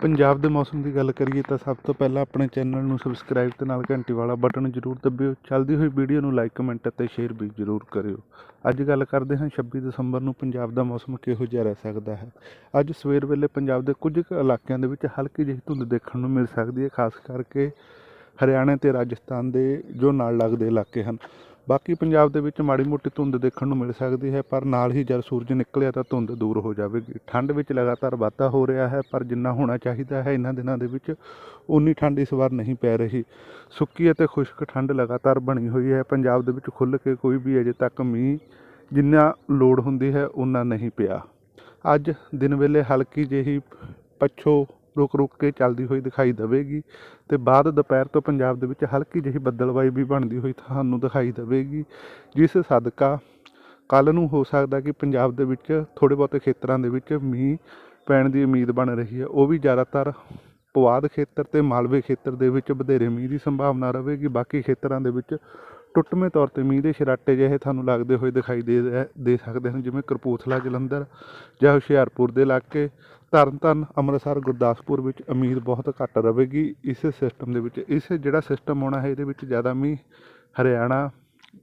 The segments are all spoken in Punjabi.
ਪੰਜਾਬ ਦੇ ਮੌਸਮ ਦੀ ਗੱਲ ਕਰੀਏ ਤਾਂ ਸਭ ਤੋਂ ਪਹਿਲਾਂ ਆਪਣੇ ਚੈਨਲ ਨੂੰ ਸਬਸਕ੍ਰਾਈਬ ਤੇ ਨਾਲ ਘੰਟੀ ਵਾਲਾ ਬਟਨ ਜ਼ਰੂਰ ਦਬਿਓ। ਚੱਲਦੀ ਹੋਈ ਵੀਡੀਓ ਨੂੰ ਲਾਈਕ ਕਮੈਂਟ ਅਤੇ ਸ਼ੇਅਰ ਵੀ ਜ਼ਰੂਰ ਕਰਿਓ। ਅੱਜ ਗੱਲ ਕਰਦੇ ਹਾਂ 26 ਦਸੰਬਰ ਨੂੰ ਪੰਜਾਬ ਦਾ ਮੌਸਮ ਕਿਹੋ ਜਿਹਾ ਰਹਿ ਸਕਦਾ ਹੈ। ਅੱਜ ਸਵੇਰ ਵੇਲੇ ਪੰਜਾਬ ਦੇ ਕੁਝ ਕੁ ਇਲਾਕਿਆਂ ਦੇ ਵਿੱਚ ਹਲਕੀ ਜਿਹੀ ਧੁੰਦ ਦੇਖਣ ਨੂੰ ਮਿਲ ਸਕਦੀ ਹੈ, ਖਾਸ ਕਰਕੇ ਹਰਿਆਣਾ ਤੇ ਰਾਜਸਥਾਨ ਦੇ ਜੋ ਨਾਲ ਲੱਗਦੇ ਇਲਾਕੇ ਹਨ। ਬਾਕੀ ਪੰਜਾਬ ਦੇ ਵਿੱਚ ਮਾੜੀ ਮੋਟੀ ਧੁੰਦ ਦੇਖਣ ਨੂੰ ਮਿਲ ਸਕਦੀ ਹੈ, ਪਰ ਨਾਲ ਹੀ ਜਦ ਸੂਰਜ ਨਿਕਲਿਆ ਤਾਂ ਧੁੰਦ ਦੂਰ ਹੋ ਜਾਵੇਗੀ। ਠੰਡ ਵਿੱਚ ਲਗਾਤਾਰ ਵਾਧਾ ਹੋ ਰਿਹਾ ਹੈ, ਪਰ ਜਿੰਨਾ ਹੋਣਾ ਚਾਹੀਦਾ ਹੈ ਇਹਨਾਂ ਦਿਨਾਂ ਦੇ ਵਿੱਚ ਉਨੀ ਠੰਡ ਇਸ ਵਾਰ ਨਹੀਂ ਪੈ ਰਹੀ। ਸੁੱਕੀ ਅਤੇ ਖੁਸ਼ਕ ਠੰਡ ਲਗਾਤਾਰ ਬਣੀ ਹੋਈ ਹੈ। ਪੰਜਾਬ ਦੇ ਵਿੱਚ ਖੁੱਲ੍ਹ ਕੇ ਕੋਈ ਵੀ ਅਜੇ ਤੱਕ ਮੀਂਹ ਜਿੰਨਾ ਲੋੜ ਹੁੰਦੀ ਹੈ ਉਨਾ ਨਹੀਂ ਪਿਆ। ਅੱਜ ਦਿਨ ਵੇਲੇ ਹਲਕੀ ਜਿਹੀ ਪੱਛੋ ਰੁਕ ਰੁਕ ਕੇ ਚੱਲਦੀ ਹੋਈ ਦਿਖਾਈ ਦੇਵੇਗੀ ਤੇ ਬਾਅਦ ਦੁਪਹਿਰ ਤੋਂ ਪੰਜਾਬ ਦੇ ਵਿੱਚ ਹਲਕੀ ਜਿਹੀ ਬੱਦਲਵਾਈ ਵੀ ਬਣਦੀ ਹੋਈ ਤੁਹਾਨੂੰ ਦਿਖਾਈ ਦੇਵੇਗੀ, ਜਿਸ ਸਦਕਾ ਕੱਲ ਨੂੰ ਹੋ ਸਕਦਾ ਕਿ ਪੰਜਾਬ ਦੇ ਵਿੱਚ ਥੋੜ੍ਹੇ ਬਹੁਤੇ ਖੇਤਰਾਂ ਦੇ ਵਿੱਚ ਮੀਂਹ ਪੈਣ ਦੀ ਉਮੀਦ ਬਣ ਰਹੀ ਹੈ। ਉਹ ਵੀ ਜ਼ਿਆਦਾਤਰ ਪੁਆਧ ਖੇਤਰ ਤੇ ਮਾਲਵੇ ਖੇਤਰ ਦੇ ਵਿੱਚ ਵਧੇਰੇ ਮੀਂਹ ਦੀ ਸੰਭਾਵਨਾ ਰਹੇਗੀ। ਬਾਕੀ ਖੇਤਰਾਂ ਦੇ ਵਿੱਚ ਟੁੱਟਵੇਂ ਤੌਰ ਤੇ ਮੀਂਹ ਦੇ ਛਰਾਟੇ ਜਿਹੇ ਤੁਹਾਨੂੰ ਲੱਗਦੇ ਹੋਏ ਦਿਖਾਈ ਦੇ ਦੇ ਸਕਦੇ ਹਨ, ਜਿਵੇਂ ਕਪੂਰਥਲਾ, ਜਲੰਧਰ ਜਾਂ ਹੁਸ਼ਿਆਰਪੁਰ ਦੇ ਇਲਾਕੇ। ਤਰਨਤਾਰਨ, ਅੰਮ੍ਰਿਤਸਰ, ਗੁਰਦਾਸਪੁਰ ਵਿੱਚ ਉਮੀਦ ਬਹੁਤ ਘੱਟ ਰਹੇਗੀ। ਇਸ ਸਿਸਟਮ ਦੇ ਵਿੱਚ, ਇਸ ਜਿਹੜਾ ਸਿਸਟਮ ਆਉਣਾ ਹੈ, ਇਹਦੇ ਵਿੱਚ ਜ਼ਿਆਦਾ ਮੀਂਹ, ਹਰਿਆਣਾ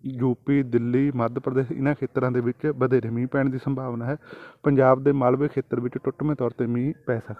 ਯੂਪੀ ਦਿੱਲੀ, ਮੱਧ ਪ੍ਰਦੇਸ਼, ਇਹਨਾਂ ਖੇਤਰਾਂ ਦੇ ਵਿੱਚ ਵਧੇਰੇ ਮੀਂਹ ਪੈਣ ਦੀ ਸੰਭਾਵਨਾ ਹੈ। ਪੰਜਾਬ ਦੇ ਮਾਲਵੇ ਖੇਤਰ ਵਿੱਚ ਟੁੱਟਵੇਂ ਤੌਰ ਤੇ ਮੀਂਹ ਪੈ ਸਕਦਾ